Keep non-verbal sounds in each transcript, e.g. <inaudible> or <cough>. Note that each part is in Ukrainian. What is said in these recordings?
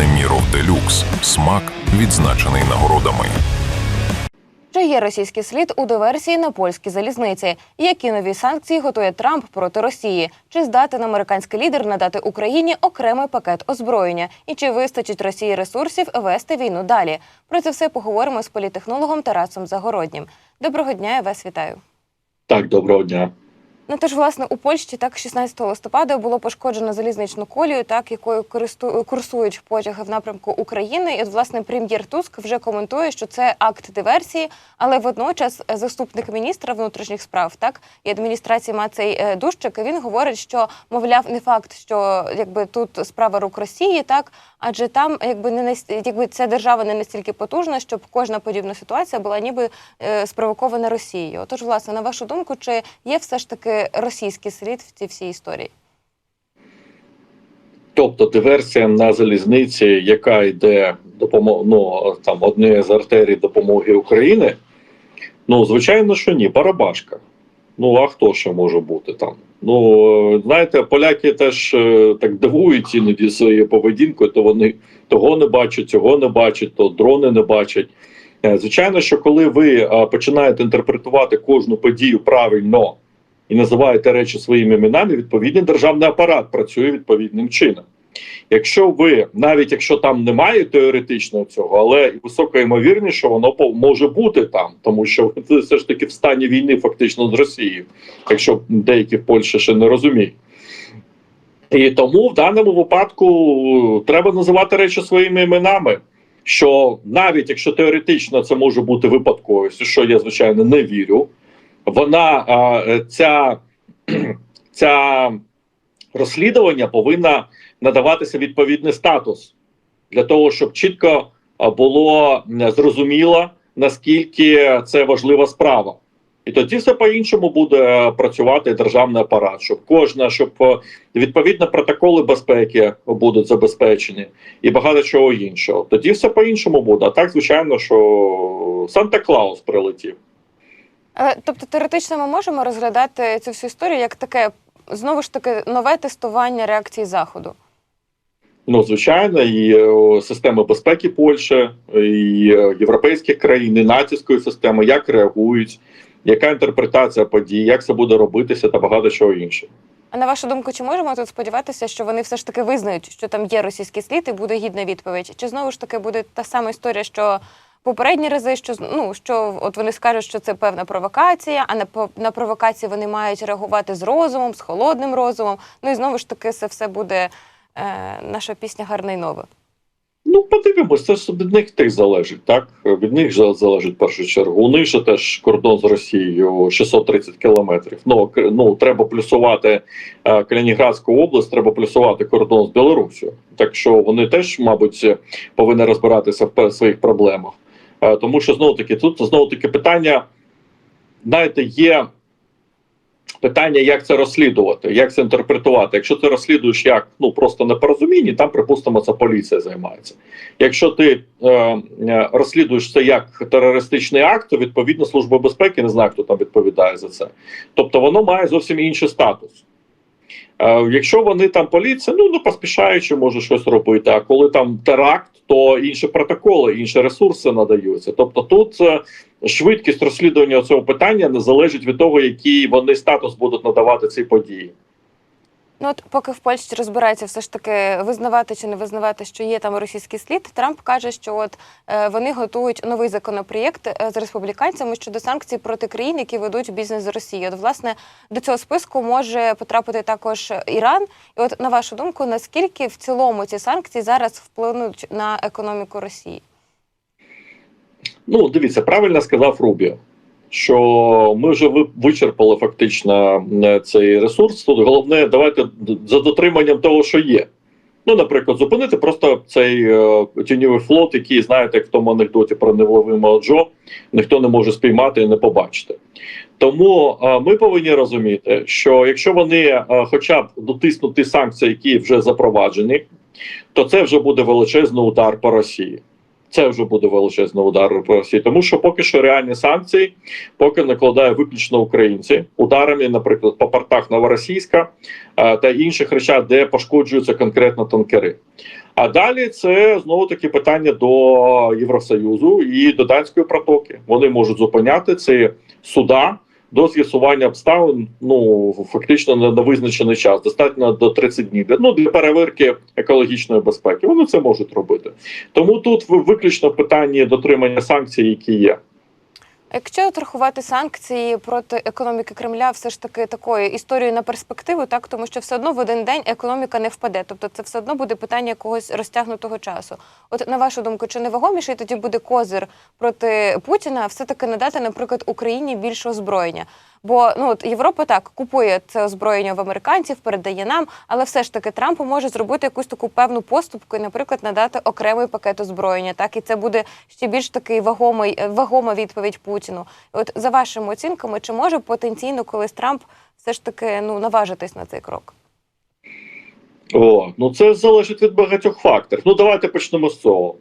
Неміров Делюкс. Смак відзначений нагородами. Чи є російський слід у диверсії на польській залізниці? Які нові санкції готує Трамп проти Росії? Чи здатен американський лідер надати Україні окремий пакет озброєння? І чи вистачить Росії ресурсів вести війну далі? Про це все поговоримо з політехнологом Тарасом Загороднім. Доброго дня, я вас вітаю. Так, доброго дня. Ну тож, власне, у Польщі так 16 листопада було пошкоджено залізничну колію, так якою користу... курсують потяги в напрямку України. І от власне прем'єр Туск вже коментує, що це акт диверсії, але водночас заступник міністра внутрішніх справ, так і адміністрації Мацей е, Дущик, він говорить, що мовляв, не факт, що якби тут справа рук Росії, так адже там, якби не якби ця держава не настільки потужна, щоб кожна подібна ситуація була ніби е, спровокована Росією. Отож, власне, на вашу думку, чи є все ж таки російський слід в цій всій історії? Тобто диверсія на залізниці, яка йде допомог, ну, там однієї з артерій допомоги України, ну звичайно, що ні, барабашка. Ну а хто ще може бути там? Ну знаєте, поляки теж е, так дивують іноді своєю поведінкою, то вони того не бачать, цього не бачать, то дрони не бачать. Е, Звичайно, що коли ви е, починаєте інтерпретувати кожну подію правильно і називаєте речі своїми іменами, відповідний державний апарат працює відповідним чином. Якщо ви, навіть якщо там немає теоретично цього, але і висока ймовірність, що воно може бути там, тому що ви все ж таки в стані війни фактично з Росією, якщо деякі в Польщі ще не розуміють. І тому в даному випадку треба називати речі своїми іменами. Що навіть якщо теоретично це може бути випадковістю, що я звичайно не вірю, вона е, ця, <clears throat> ця розслідування повинна надаватися відповідний статус для того, щоб чітко було зрозуміло, наскільки це важлива справа. І тоді все по-іншому буде е, працювати державний апарат, щоб кожна, щоб е, відповідно протоколи безпеки будуть забезпечені і багато чого іншого. Тоді все по-іншому буде. А так, звичайно, що Санта-Клаус прилетів. Але тобто теоретично ми можемо розглядати цю всю історію як таке знову ж таки нове тестування реакції заходу. Ну, звичайно, і е, системи безпеки Польщі, і е, європейських країн, і натівської системи, як реагують, яка інтерпретація подій, як це буде робитися та багато чого іншого. А на вашу думку, чи можемо тут сподіватися, що вони все ж таки визнають, що там є російський слід і буде гідна відповідь? Чи знову ж таки буде та сама історія, що попередні рази, що ну що от вони скажуть, що це певна провокація, а на на провокації вони мають реагувати з розумом, з холодним розумом. Ну і знову ж таки, це все буде е, наша пісня гарна й нова. Ну, подивимось, це ж від них теж залежить, так? Від них же залежить в першу чергу. У них же теж кордон з Росією 630 кілометрів. Ну, ну треба плюсувати е, Калінінградську область, треба плюсувати кордон з Білорусію. Так що вони теж, мабуть, повинні розбиратися в своїх проблемах. Е, тому що знову таки тут знову таки питання, знаєте, є питання, як це розслідувати, як це інтерпретувати. Якщо ти розслідуєш як ну просто непорозуміння, там, припустимо, це поліція займається. Якщо ти е, е, розслідуєш це як терористичний акт, то відповідно служба безпеки не знаю, хто там відповідає за це. Тобто воно має зовсім інший статус. Е, якщо вони там поліція, ну не поспішаючи може щось робити. А коли там теракт, то інші протоколи, інші ресурси надаються. Тобто, тут е, швидкість розслідування цього питання не залежить від того, який вони статус будуть надавати цій події. Ну от поки в Польщі розбирається все ж таки визнавати чи не визнавати, що є там російський слід, Трамп каже, що от е, вони готують новий законопроєкт е, з республіканцями щодо санкцій проти країн, які ведуть бізнес з Росії. От власне до цього списку може потрапити також Іран. І от на вашу думку, наскільки в цілому ці санкції зараз вплинуть на економіку Росії? Ну, дивіться, правильно сказав Рубіо, що ми вже вичерпали фактично цей ресурс. Тут головне, давайте за дотриманням того, що є. Ну, наприклад, зупинити просто цей е, тіньовий флот, який, знаєте, як в тому анекдоті про невловимого Джо, ніхто не може спіймати і не побачити. Тому е, ми повинні розуміти, що якщо вони е, хоча б дотиснуть ті санкції, які вже запроваджені, то це вже буде величезний удар по Росії. Це вже буде величезний удар по Росії, тому що поки що реальні санкції, поки накладає виключно українці ударами, наприклад, по портах Новоросійська е, та інших речах, де пошкоджуються конкретно танкери. А далі це знову таки питання до Євросоюзу і до данської протоки. Вони можуть зупиняти ці суда до з'ясування обставин. Ну фактично на, на визначений час, достатньо до 30 днів. Для- Ну для перевірки екологічної безпеки. Вони це можуть робити. Тому тут ви- виключно питання дотримання санкцій, які є. Якщо отрахувати санкції проти економіки Кремля, все ж таки такою історією на перспективу, так тому що все одно в один день економіка не впаде. Тобто це все одно буде питання якогось розтягнутого часу. От на вашу думку, чи не вагоміший тоді буде козир проти Путіна, все таки надати, наприклад, Україні більше озброєння? Бо ну от Європа так купує це озброєння в американців, передає нам, але все ж таки Трамп може зробити якусь таку певну поступку і, наприклад, надати окремий пакет озброєння. Так і це буде ще більш такий вагомий е, вагома відповідь Путіну. От за вашими оцінками, чи може потенційно колись Трамп все ж таки ну наважитись на цей крок? О, ну це залежить від багатьох факторів. Ну давайте почнемо з цього.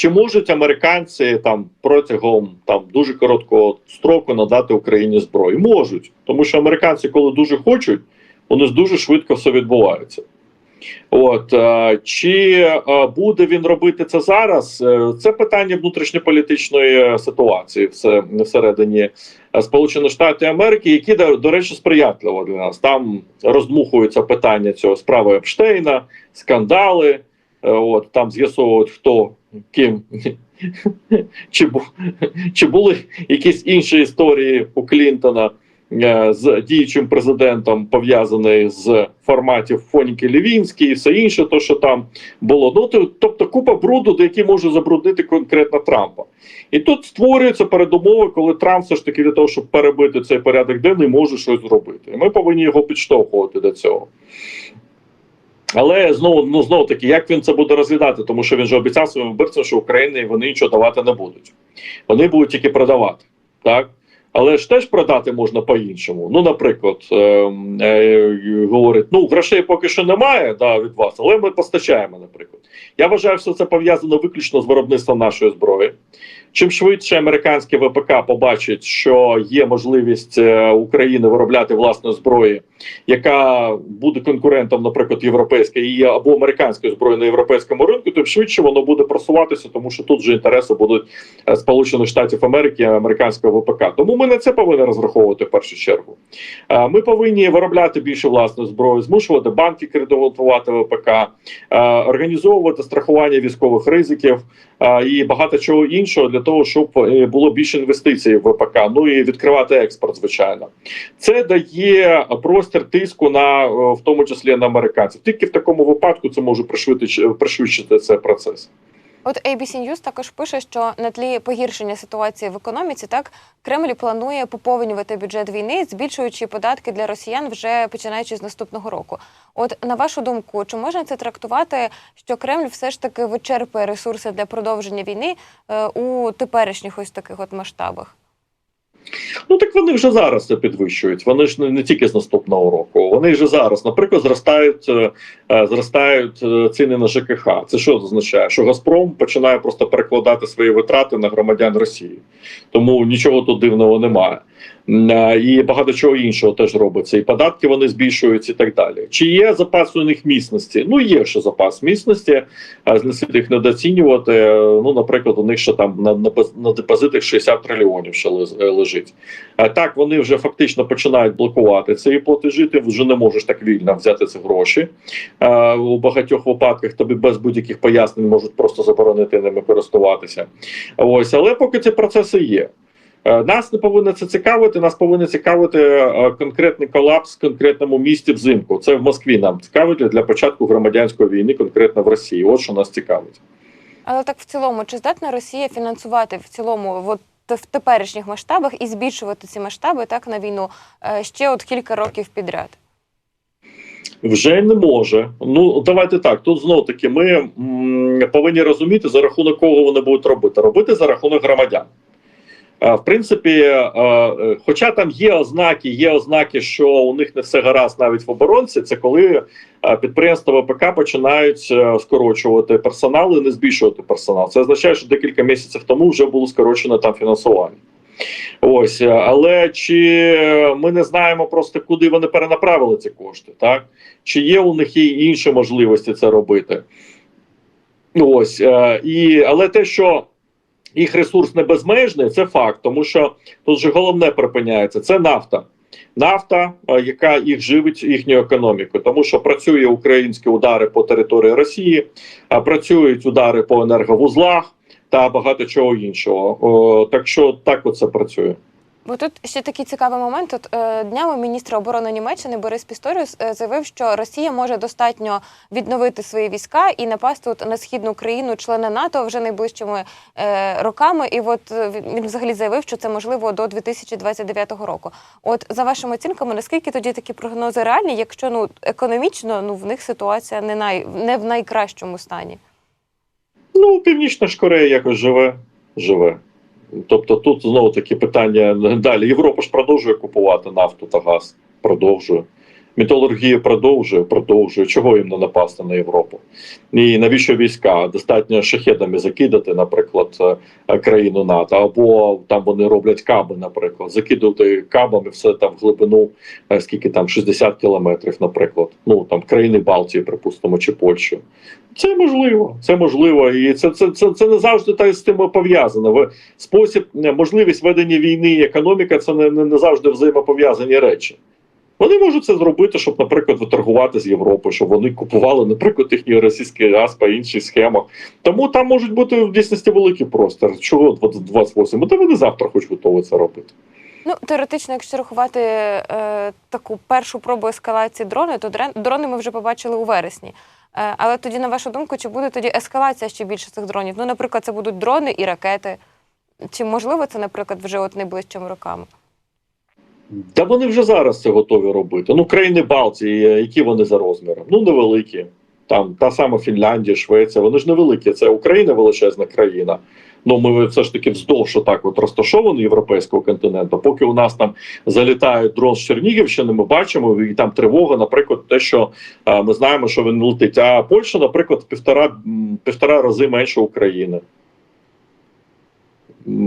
Чи можуть американці там протягом там дуже короткого строку надати Україні зброю? Можуть, тому що американці, коли дуже хочуть, вони дуже швидко все відбувається. От е, чи е, буде він робити це зараз? Е, Це питання внутрішньополітичної ситуації все- всередині Сполучених Штатів Америки, які до речі сприятливо для нас. Там роздмухуються питання цього справи Епштейна, скандали. Е, От там з'ясовують хто ким <laughs> чи, чи були якісь інші історії у Клінтона е, з діючим президентом пов'язаний з форматів Фоніки Лівінський і все інше, то що там було. Ну то- тобто купа бруду, де який може забруднити конкретно Трампа. І тут створюються передумови, коли Трамп все ж таки для того, щоб перебити цей порядок денний, може щось зробити. І ми повинні його підштовхувати до цього. Але знову ну знову таки, як він це буде розглядати, тому що він же обіцяв своїм виборцям, що Україні вони нічого давати не будуть. Вони будуть тільки продавати, так. Але ж теж продати можна по-іншому. Ну, наприклад, е, е, говорить: ну грошей поки що немає да, від вас, але ми постачаємо, наприклад. Я вважаю, що це пов'язано виключно з виробництвом нашої зброї. Чим швидше американське ВПК побачить, що є можливість е, України виробляти власної зброї, яка буде конкурентом, наприклад, європейської або американської зброї на європейському ринку, тим швидше воно буде просуватися, тому що тут же інтереси будуть е, Сполучених Штатів Америки американського ВПК. Тому ми на це повинні розраховувати в першу чергу. Е, Ми повинні виробляти більше власної зброї, змушувати банки кредитувати ВПК, організовувати страхування військових ризиків і багато чого іншого для того, щоб е, було більше інвестицій в ВПК. Ну і відкривати експорт, звичайно. Це дає простір тиску на е, в тому числі на американців. Тільки в такому випадку це може пришвидшити, пришвидшити цей процес. От ABC News також пише, що на тлі погіршення ситуації в економіці, так Кремль планує поповнювати бюджет війни, збільшуючи податки для росіян вже починаючи з наступного року. От на вашу думку, чи можна це трактувати, що Кремль все ж таки вичерпує ресурси для продовження війни е, у теперішніх ось таких от масштабах? Ну так вони вже зараз це підвищують. Вони ж не, не тільки з наступного року. Вони вже зараз, наприклад, зростають е, е, зростають е, ціни на ЖКХ. Це що означає? Що Газпром починає просто перекладати свої витрати на громадян Росії, тому нічого тут дивного немає. Е, І багато чого іншого теж робиться. І податки вони збільшуються і так далі. Чи є запас у них міцності? Ну є ще запас міцності, не слід їх недооцінювати. Ну, наприклад, у них ще там на, на, депозитах 60 трильйонів ще е, лежить. А так вони вже фактично починають блокувати ці платежі. Ти вже не можеш так вільно взяти ці гроші. У багатьох випадках тобі без будь-яких пояснень можуть просто заборонити ними користуватися. Ось, але поки ці процеси є. Е, Нас не повинно це цікавити. Нас повинен цікавити е, конкретний колапс в конкретному місті взимку. Це в Москві нам цікавить для початку громадянської війни, конкретно в Росії. От що нас цікавить. Але так в цілому, чи здатна Росія фінансувати в цілому от, в теперішніх масштабах і збільшувати ці масштаби так на війну е, ще от кілька років підряд? Вже не може. Ну давайте так. Тут знов таки ми м, повинні розуміти, за рахунок кого вони будуть робити. Робити за рахунок громадян. Е, В принципі, е, е, хоча там є ознаки, є ознаки, що у них не все гаразд навіть в оборонці, це коли підприємства ВПК починають скорочувати персонал і не збільшувати персонал. Це означає, що декілька місяців тому вже було скорочено там фінансування. Ось, але чи ми не знаємо просто, куди вони перенаправили ці кошти, так? Чи є у них і інші можливості це робити? Ну, Ось, і, але те, що їх ресурс не безмежний, це факт, тому що тут же головне припиняється це нафта. Нафта, е, яка їх живить їхню економіку, тому що працює українські удари по території Росії, а працюють удари по енерговузлах та багато чого іншого. Так що так оце працює. Бо тут ще такий цікавий момент. От е, днями міністр оборони Німеччини Борис Пісторіус е, заявив, що Росія може достатньо відновити свої війська і напасти от на східну країну, члени НАТО вже найближчими е, роками. І от е, він взагалі заявив, що це можливо до 2029 року. От за вашими оцінками, наскільки тоді такі прогнози реальні, якщо ну економічно ну в них ситуація не най не в найкращому стані? Ну, Північна ж Корея якось живе. живе. Тобто тут знову таки питання далі. Європа ж продовжує купувати нафту та газ. Продовжує. Металургія продовжує, продовжує. Чого їм не напасти на Європу? І навіщо війська? Достатньо шахедами закидати, наприклад, е, країну НАТО, або там вони роблять каби, наприклад, закидувати кабами все там в глибину, е, скільки там 60 кілометрів, наприклад. Ну там країни Балтії, припустимо, чи Польщу. Це можливо, це можливо, і це, це, це, це не завжди так з тим пов'язано. Спосіб, е, можливість ведення війни і економіка це не, не, не завжди взаємопов'язані речі. Вони можуть це зробити, щоб, наприклад, виторгувати з Європи, щоб вони купували, наприклад, їхній російський газ по інших схемах. Тому там можуть бути в дійсності великий простір. Чого 28? Та вони завтра хоч готові це робити. Ну, теоретично, якщо рахувати е, таку першу пробу ескалації дрони, то дрони ми вже побачили у вересні. Е, але тоді, на вашу думку, чи буде тоді ескалація ще більше цих дронів? Ну, наприклад, це будуть дрони і ракети. Чи можливо це, наприклад, вже от найближчими роками? Та вони вже зараз це готові робити. Ну, країни Балтії, е, які вони за розміром? Ну, невеликі. Там та сама Фінляндія, Швеція, вони ж невеликі. Це Україна величезна країна. Ну, ми все ж таки вздовж так от розташовані європейського континенту. Поки у нас там залітає дрон з Чернігівщини, ми бачимо, і там тривога, наприклад, те, що е, ми знаємо, що він летить. А Польща, наприклад, півтора, півтора рази менше України.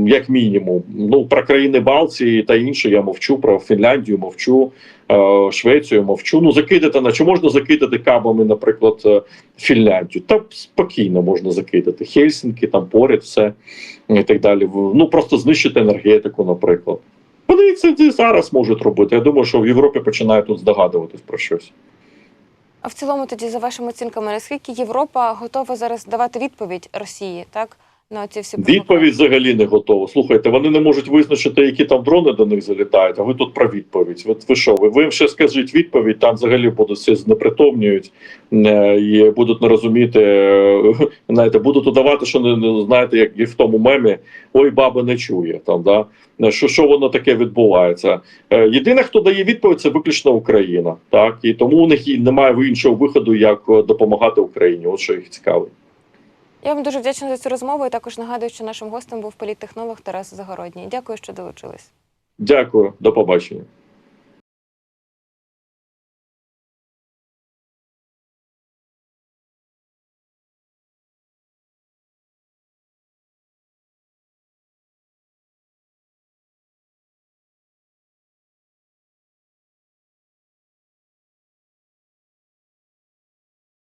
Як мінімум, ну про країни Балтії та інше я мовчу, про Фінляндію мовчу, е, Швецію мовчу. Ну закидати на чи можна закидати кабами, наприклад, е, Фінляндію? Та спокійно можна закидати. Хельсінки, там поряд, все і так далі. Ну просто знищити енергетику, наприклад. Вони це зараз можуть робити. Я думаю, що в Європі починають тут здогадуватись про щось. А в цілому, тоді, за вашими оцінками, наскільки Європа готова зараз давати відповідь Росії, так? На ці всі Відповідь взагалі не готова. Слухайте, вони не можуть визначити, які там дрони до них залітають. А ви тут про відповідь. Ви, ви що? Ви, ви їм ще скажіть відповідь? Там взагалі будуть всі знепритомнюють е, і будуть не розуміти. е, <laughs> Знаєте, будуть удавати, що не, знаєте, як і в тому мемі ой, баба не чує. Там да що, що воно таке відбувається. Е, Єдине, хто дає відповідь, це виключно Україна. Так і тому у них і немає іншого виходу, як е, допомагати Україні. От що їх цікавить. Я вам дуже вдячна за цю розмову і також нагадую, що нашим гостем був політтехнолог Тарас Загородній. Дякую, що долучились. Дякую, до побачення.